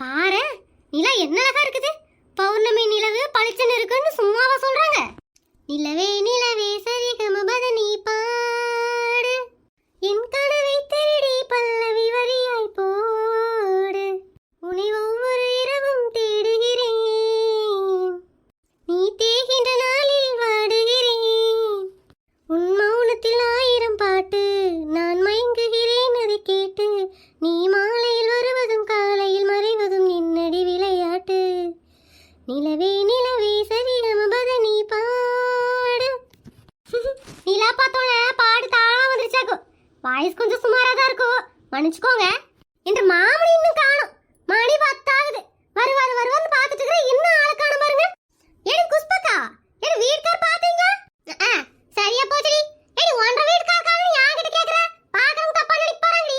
பாரு நிலா என்ன அழகா இருக்குது. பௌர்ணமி நிலவு பளிச்சுன்னு இருக்குன்னு சும்மாவா சொல்றாங்க. நிலவே நிலவே சரி கமபத நீ பாடு. என் கனவை திருடி நிலா பார்த்தோன்னே பாடு தானா வந்துருச்சாக்கும் வாய்ஸ் கொஞ்சம் சுமாரா தான் இருக்கும் மன்னிச்சுக்கோங்க. இன்று மாமனி இன்னும் காணும். மணி பத்தாகுது. வருவாரு வருவாரு பார்த்துட்டு இருக்கிற இன்னும் ஆளை காணும் பாருங்க. எனக்கு குஸ்பக்கா எனக்கு வீட்டுக்கார் பார்த்தீங்க ஆ, சரியா போச்சுடி ஏடி ஒன்றரை வீட்டுக்கார் காணும் யார்கிட்ட கேக்குற பாக்குறவங்க தப்பா நினைப்பாருடி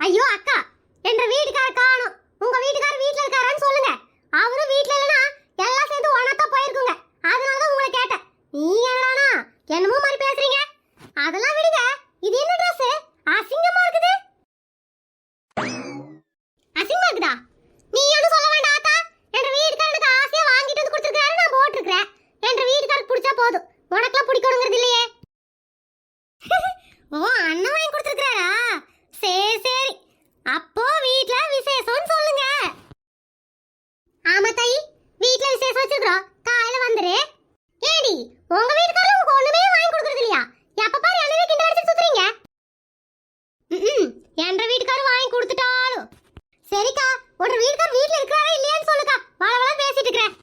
ஐயோ அக்கா என்ற வீட்டுக்கார காணும் உங்க வீட்டுக்கார வீட்ல இருக்காரான்னு சொல்லுங்க அவரும் வீட்ல இல்லனா எல்லாம் சேர்ந்து ஒண்ணாத்தான் போயிருக்குங்க அதனால தான் உங்களை கேட்டேன் நீங்க என்னடானா என்னமோ மாதிரி பேசுறீங்க அதெல்லாம் விடுங்க இது என்ன Dress அசிங்கமா இருக்குது அசிங்கமா இருக்குதா நீ ஒன்றும் சொல்ல வேண்டாம் அக்கா என்ற வீட்டுக்காரனுக்கு ஆசையா வாங்கிட்டு வந்து கொடுத்துருக்காரு நான் போட்டிருக்கிறேன் என்ற வீட்டுக்காரருக்கு பிடிச்சா போதும் உனக்கெல்லாம் பிடிக்கணுங்கிறது இல்லையே ஓ அண்ணன் வாங்கி கொடுத்துருக்காரா சரி சரி அப்போ வீட்ல விசேஷம்னு சொல்லுங்க ஆமா தாயி வீட்ல விசேஷம் வச்சிருக்கோம் பாரு. ஏடி உங்க வீட்டுக்காரங்க உங்களுக்கு ஒண்ணுமே வாங்கி கொடுக்கறது இல்லையா? எப்ப பாரு என்னவே கிண்டல் அடிச்சு சுத்துறீங்க. ம்ம். என்ற வீட்டுக்காரர் வாங்கி கொடுத்துட்டாலும். சரிக்கா ஒரு வீட்டுக்கார் வீட்ல இருக்கிறாரா இல்லையான்னு சொல்லுக்கா. வள வள பேசிட்டு இருக்கிறேன்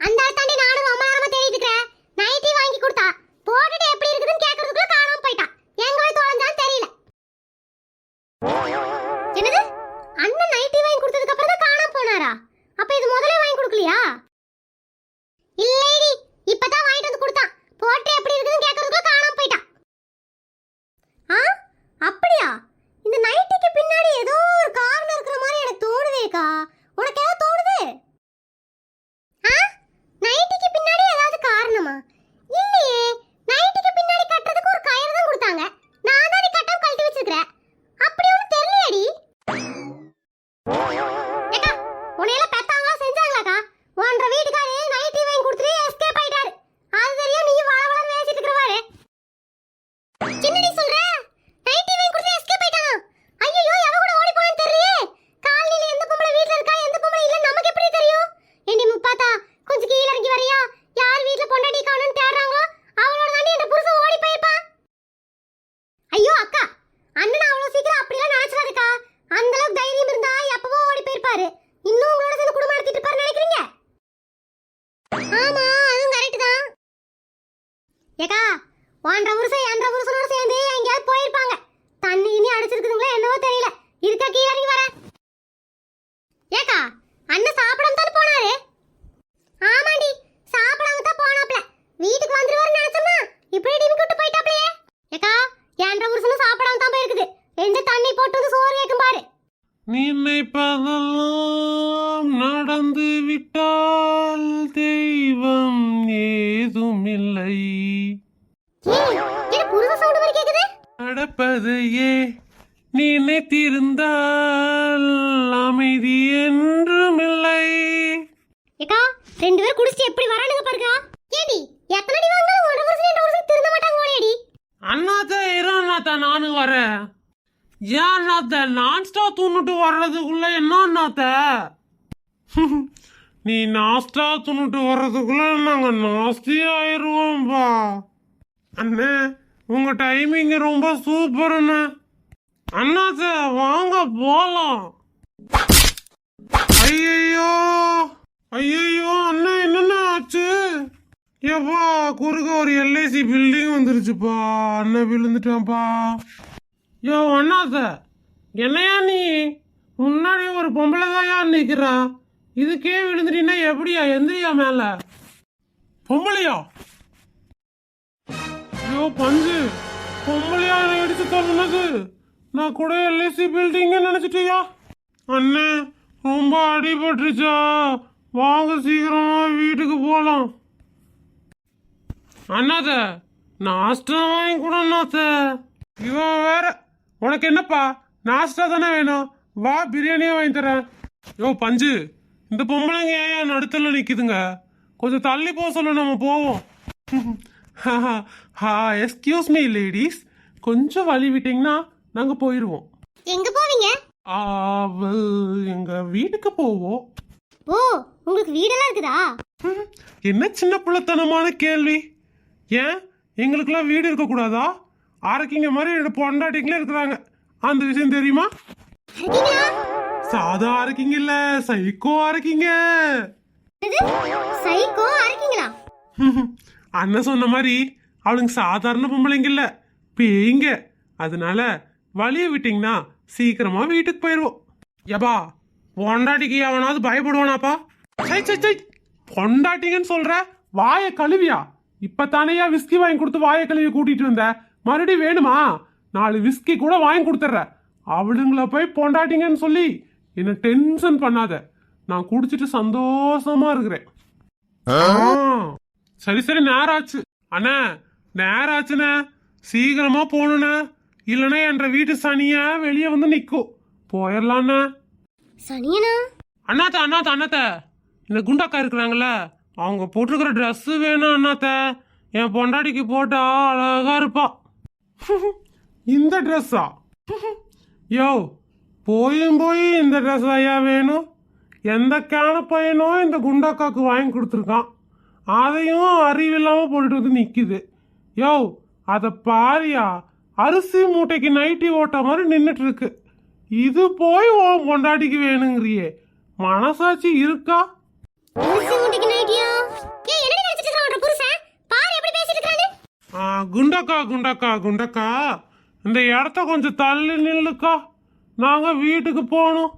அந்த ஆள் தாண்டி நானும் ரொம்ப நேரமா தேடிட்டு இருக்கிறேன் நைட்டி வாங்கி கொடுத்தா. போட்டுட்டு எப்படி இருக்குதுன்னு கேட்கறதுக்குள்ள காணாம போயிட்டா எங்க போய் தொலைஞ்சான்னு தெரியல என்னது அண்ணன் நைட்டி வாங்கி கொடுத்ததுக்கு அப்புறம் தான் காணாம போனாரா அப்ப இது முதல்ல வாங்கி கொடுக்கலையா இல்லைடி இப்பதான் வாங்கிட்டு வந்து கொடுத்தான் போட்டு எப்படி இருக்குதுன்னு கேட்கறதுக்குள்ள காணாம போயிட்டான் ஆ அப்படியா இந்த நைட்டிக்கு பின்னாடி ஏதோ ஒரு காரணம் இருக்கிற மாதிரி எனக்கு தோணுதேக்கா உனக்கு ஏதாவது தோணுது ஆ நைட்டிக்கு பின்னாடி ஏதாவது காரணமா இல்லையே நைட்டிக்கு பின்னாடி கட்டுறதுக்கு ஒரு கயிறு தான் கொடுத்தாங்க நான் தான் நீ கட்டாம கழட்டி வச்சிருக்கிறேன் அப்படி ஒன்றும் தெரியலையாடி ஏக்கா உன்னையெல்லாம் பெத்தாங்களா செஞ்சாங்களாக்கா ஒன்றரை வீட்டுக்காரு நைட்டி வாங்கி கொடுத்துட்டு எஸ்கேப் ஆயிட்டாரு அது தெரியும் நீ வள வள பேசிட்டு இருக்கிறவாரு என்னடி சொல்ற நைட்டி வாங்கி கொடுத்து எஸ்கேப் ஆயிட்டானா ஐயோ எவ கூட ஓடி போனான்னு தெரியலையே காலனில எந்த பொம்பளை வீட்ல இருக்கா எந்த பொம்பளை இல்ல நமக்கு எப்படி தெரியும் ஏண்டி முப்பாத்தா கொஞ்சம் கீழ இறங்கி வரியா யார் வீட்ல பொண்டாட்டி காணும்னு தேடுறாங்களோ அவளோட தாண்டி என்ற புருஷன் ஓடி போயிருப்பான் ஐயோ அக்கா அண்ணன் அவ்வளவு சீக்கிரம் அப்படிலாம் நினைச்சிடாதுக்கா அந்த அளவுக்கு தைரியம் இருந்தா எப்பவோ ஓடி போயிருப்பாரு இன்னும் உங்களோட சேர்ந்து குடும்பம் நடத்திட்டு இருப்பாரு நினைக்கிறீங்க ஆமா அதுவும் கரெக்ட் தான் ஏக்கா ஒன்றரை வருஷம் என்ற புருஷனோட சேர்ந்து எங்கேயாவது போயிருப்பாங்க தண்ணி இனி அடிச்சிருக்குதுங்களா என்னவோ தெரியல இருக்கா கீழே இறங்கி வர ஏக்கா அண்ணன் சாப்பிடாம தானே போனாரு ஆமாண்டி சாப்பிடாம தான் போனாப்ல வீட்டுக்கு வந்துருவாருன்னு நினைச்சோம்னா இப்படி டிமிக்கி விட்டு போயிட்டாப்லையே ஏக்கா என்ற புருஷனும் சாப்பிடாம தான் போயிருக்குது ரெண்டு தண்ணி போட்டு வந்து சோறு கேட்கும் பாரு நினைப்பதெல்லாம் நடந்து விட்டால் தெய்வம் ஏதும் இல்லை ஏய், என்ன புருஷ சவுண்ட் மாதிரி கேக்குது? நடப்பதையே நினைத்திருந்தால் அமைதி என்றும் இல்லை ஏக்கா ரெண்டு பேரும் குடிச்சிட்டு எப்படி வரானுங்க பாருக்கா. ஏடி எத்தனை அடி வாங்கினாலும் ஒரு வருஷம் ரெண்டு வருஷம் திருந்த மாட்டாங்க ஓடியடி அண்ணாத்த இரு அண்ணாத்த நானும் வரேன். ஏன் அண்ணாத்த? நான்ஸ்டா தூண்டுட்டு வர்றதுக்குள்ள என்ன அண்ணாத்த? நீ நாஸ்டா துணுட்டு வர்றதுக்குள்ள நாங்க நாஸ்தி ஆயிருவோம்பா. அண்ணே உங்க டைமிங் ரொம்ப சூப்பர் அண்ணே. அண்ணாத்த வாங்க போலாம். ஐயோ ஐயோ அண்ணா என்னண்ணா ஆச்சு? ஏப்பா குறுக்க ஒரு எல்ஐசி பில்டிங் வந்துருச்சுப்பா. அண்ணன் விழுந்துட்டான்ப்பா. யோ அண்ணாத்த என்னையா நீ? முன்னாடி ஒரு பொம்பளை தான் நிக்கிறா. இதுக்கே விழுந்துட்டீங்கன்னா எப்படியா எந்திரியா மேல? பொம்பளையா? ஐயோ பஞ்சு பொம்பளையா என்னை இடிச்சு தள்ளுனது? நான் கூட எல்ஐசி பில்டிங் நினைச்சிட்டியா? அண்ணே ரொம்ப அடிபட்டுருச்சா. வாங்க சீக்கிரமா வீட்டுக்கு போலாம். அண்ணாத்த நாஸ்டா வாங்கி கூட அண்ணாத்த இவன் வேற உனக்கு என்னப்பா? நாஸ்டா தானே வேணும். வா பிரியாணியே வாங்கி தரேன். யோ பஞ்சு இந்த பொம்பளைங்க ஏன் நடுத்தல நிக்குதுங்க? கொஞ்சம் தள்ளி போக சொல்ல நம்ம போவோம். ஹா எஸ்கியூஸ் மீ லேடிஸ் கொஞ்சம் வழி விட்டீங்கன்னா நாங்க போயிடுவோம் எங்க போவீங்க? எங்க வீட்டுக்கு போவோம். ஓ உங்களுக்கு வீடெல்லாம் இருக்குதா? என்ன சின்ன பிள்ளைத்தனமான கேள்வி? ஏன்? எங்களுக்கெல்லாம் வீடு இருக்கக்கூடாதா? ஆரக்கிங்க மாதிரி என்னோட பொண்டாட்டிங்களே இருக்கிறாங்க. அந்த விஷயம் தெரியுமா? சாதா ஆரக்கிங்க இல்ல சைக்கோ ஆரக்கிங்க என்னது? சைக்கோ இருக்கீங்களா அண்ணன் சொன்ன மாதிரி அவளுங்க சாதாரண பொம்பளைங்க இல்ல பேய்ங்க. அதனால வழிய விட்டீங்கன்னா சீக்கிரமா வீட்டுக்கு போயிடுவோம் யப்பா பொண்டாட்டிக்கு எவனாவது பயப்படுவானாப்பா? சை சை சை. பொண்டாட்டிங்கன்னு சொல்ற வாயை கழுவியா? இப்பத்தானையா விஸ்கி வாங்கி கொடுத்து வாயை கழுவி கூட்டிட்டு வந்த? மறுபடியும் வேணுமா? நாலு விஸ்கி கூட வாங்கி கொடுத்துட்ற அவளுங்கள போய் பொண்டாட்டிங்கன்னு சொல்லி என்ன டென்ஷன் பண்ணாத. நான் குடிச்சிட்டு சந்தோஷமா இருக்கிறேன். ஆ, சரி சரி நேரம் ஆச்சு அண்ணா நேரம் ஆச்சுண்ணே சீக்கிரமா போகணுண்ணே. இல்லைன்னா என்ற வீட்டு சனியா வெளியே வந்து நிற்கும் போயிடலாண்ணே. சனியனா? அண்ணாத்த அண்ணாத்த அண்ணாத்த. இந்த குண்டாக்கா இருக்கிறாங்கல்ல அவங்க போட்டிருக்கிற ட்ரெஸ்ஸு வேணும் அண்ணாத்த. என் பொண்டாட்டிக்கு போட்டா அழகா இருப்பா. இந்த ட்ரெஸ்ஸா யோ போயும் போய் இந்த ட்ரெஸ் ஐயா வேணும் எந்த கேன பையனோ இந்த குண்டாக்காக்கு வாங்கி கொடுத்துருக்கான். அதையும் அறிவில்லாமல் போட்டுட்டு வந்து நிற்கிது யோ அதை பாரியா? அரிசி மூட்டைக்கு நைட்டி ஓட்ட மாதிரி நின்றுட்டு இருக்கு இது போய் ஓ கொண்டாடிக்கு வேணுங்கிறியே. மனசாட்சி இருக்கா? குண்டக்கா குண்டக்கா குண்டக்கா. இந்த இடத்த கொஞ்சம் தள்ளி நில்லுக்கா. நாங்கள் வீட்டுக்கு போகணும்.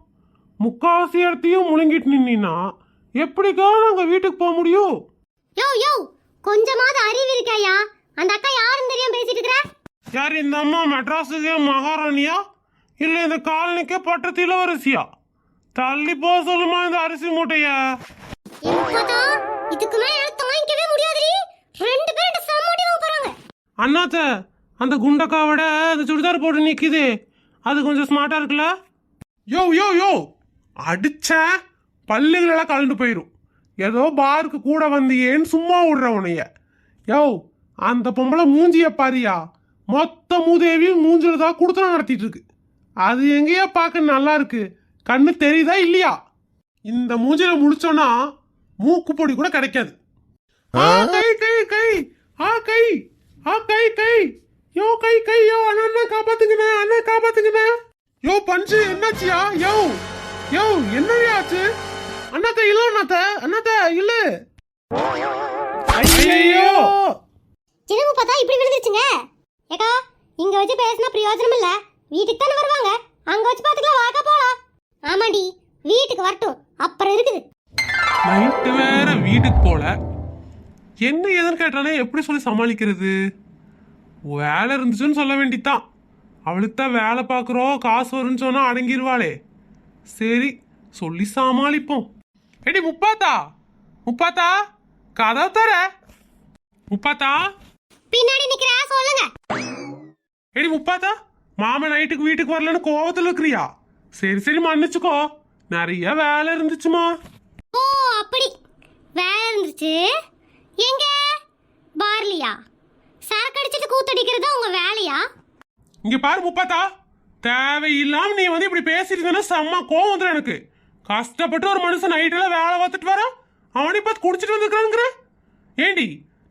முக்காவாசி இடத்தையும் முழுங்கிட்டு நின்னா எப்படிக்கா நாங்கள் வீட்டுக்கு போக முடியும்? யோ யோ கொஞ்சமாவது அறிவு இருக்காயா அந்த அக்கா யாருன்னு தெரியாம பேசிட்டு இருக்கற? யார் இந்த அம்மா மெட்ராஸுக்கே மகாராணியா? இல்லை இந்த காலனிக்கே பட்டத்து இளவரசியா தள்ளி போக சொல்லுமா இந்த அரிசி மூட்டைய. இதுக்கு மேல என்னால தாங்கிக்கவே முடியாதுடி ரெண்டு பேரும் என்ன சம்மடி வாங்க போறாங்க அண்ணாத்த அந்த குண்டக்காவோட அந்த சுடிதார் போட்டு நிக்குது. அது கொஞ்சம் ஸ்மார்ட்டா இருக்குல்ல? யோ யோ யோ! அடிச்ச பல்லுகளெல்லாம் கலண்டு போயிடும் ஏதோ பாருக்கு கூட வந்தியேன்னு சும்மா விடுற உனைய யோ அந்த பொம்பளை மூஞ்சிய பாரியா? மொத்த மூதேவியும் மூஞ்சில தான் கொடுத்தனம் நடத்திட்டு இருக்கு. அது எங்கேயா பார்க்க நல்லா இருக்கு? கண்ணு தெரியுதா இல்லையா? இந்த மூஞ்சில முடிச்சோன்னா மூக்கு பொடி கூட கிடைக்காது. ஆ? கை கை கை! ஆ கை! ஆ கை கை. யோ கை கை. யோ அண்ணா காப்பாத்துங்கண்ணே. அண்ணா காப்பாத்துங்கண்ணே. யோ பஞ்சு என்னாச்சியா? யோ யோ என்னையா ஆச்சு? அண்ணாத்த இல்ல அண்ணாத்த. அண்ணாத்த இல்ல. ஐயோ சின்னங்க பார்த்தா இப்படி விழுந்துருச்சுங்க. ஏக்கா இங்க வச்சு பேசினா பிரயோஜனம் இல்ல. வீட்டுக்கு தானே வருவாங்க. அங்க வச்சு பாத்துக்கலாம் வாக்கா போலாம். ஆமாடி வீட்டுக்கு வரட்டும். அப்புறம் இருக்குது. நைட்டு வேற வீட்டுக்கு போல. என்ன ஏதுன்னு கேட்டானே எப்படி சொல்லி சமாளிக்கிறது? வேலை இருந்துச்சுன்னு சொல்ல வேண்டித்தான். அவளுக்கு தான் வேலை பார்க்குறோம் காசு வரும்னு சொன்னா அடங்கிருவாளே. சரி சொல்லி சமாளிப்போம். எடி முப்பாத்தா? முப்பாத்தா? கதை தர முப்பாத்தா? பின்னாடி நிக்கிற சொல்லுங்க. எடி முப்பாத்தா? மாமன் நைட்டுக்கு வீட்டுக்கு வரலன்னு கோவத்துல இருக்கிறியா? சரி சரி மன்னிச்சுக்கோ. நிறைய வேலை இருந்துச்சுமா. ஓ அப்படி. வேலை இருந்துச்சு? எங்க? பார்லியா. சரக்கு அடிச்சிட்டு கூத்தடிக்கிறது உங்க வேலையா? இங்க பாரு முப்பாத்தா. தேவையில்லாம நீ வந்து இப்படி பேசிட்டு இருந்தேன்னா செம்ம கோவம் வந்துடும் எனக்கு. கஷ்டப்பட்டு ஒரு மனுஷன் நைட்டில் வேலை பார்த்துட்டு வரான் அவனை பார்த்து குடிச்சிட்டு வந்துருக்கானுங்கிற. ஏண்டி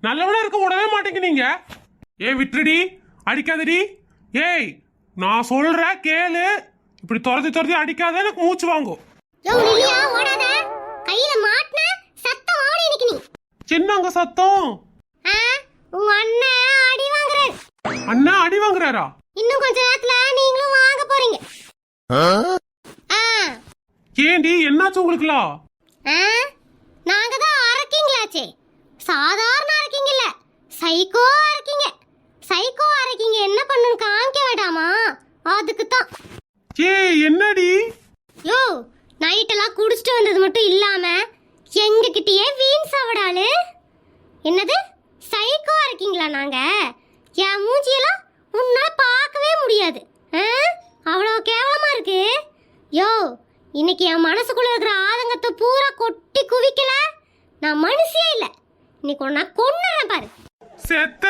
நல்லவனா இருக்க விடவே மாட்டேங்க நீங்க. ஏ விட்டுடி அடிக்காதடி. ஏய் நான் சொல்ற கேளு. இப்படி துரத்தி துரத்தி அடிக்காத எனக்கு மூச்சு வாங்கும். சின்னங்க சத்தம். ஆ? உங்க அண்ணன் அடி வாங்குறாரு. அண்ணா அடி வாங்குறாரா? இன்னும் கொஞ்ச நேரத்துல நீங்களும் வாங்க போறீங்க. ஆ? ஏண்டி என்னாச்சு உங்களுக்குலாம் ஆ? நாங்க தான் அரக்கிங்களாச்சே. சாதாரண அரக்கிங்க இல்ல. சைக்கோ அரக்கிங்க. சைக்கோ அரக்கிங்க என்ன பண்ணுன்னு காமிக்க வேண்டாமா? அதுக்கு தான். ஏ என்னடி? யோ நைட்டெல்லாம் குடிச்சிட்டு வந்தது மட்டும் இல்லாம எங்ககிட்டயே வீண் சாவடாளு. என்னது? சைக்கோ இருக்கீங்களா நாங்க? என் மூஞ்சியெல்லாம் உன்னால பார்க்கவே முடியாது. ஆ? அவ்வளோ கேவலமா இருக்கு. யோ இன்னைக்கு என் மனசுக்குள்ள இருக்கிற ஆதங்கத்தை பூரா கொட்டி குவிக்கல. நான் மனுஷியே இல்லை. இன்னைக்கு ஒன்னா கொன்னுறேன் பாரு. செத்த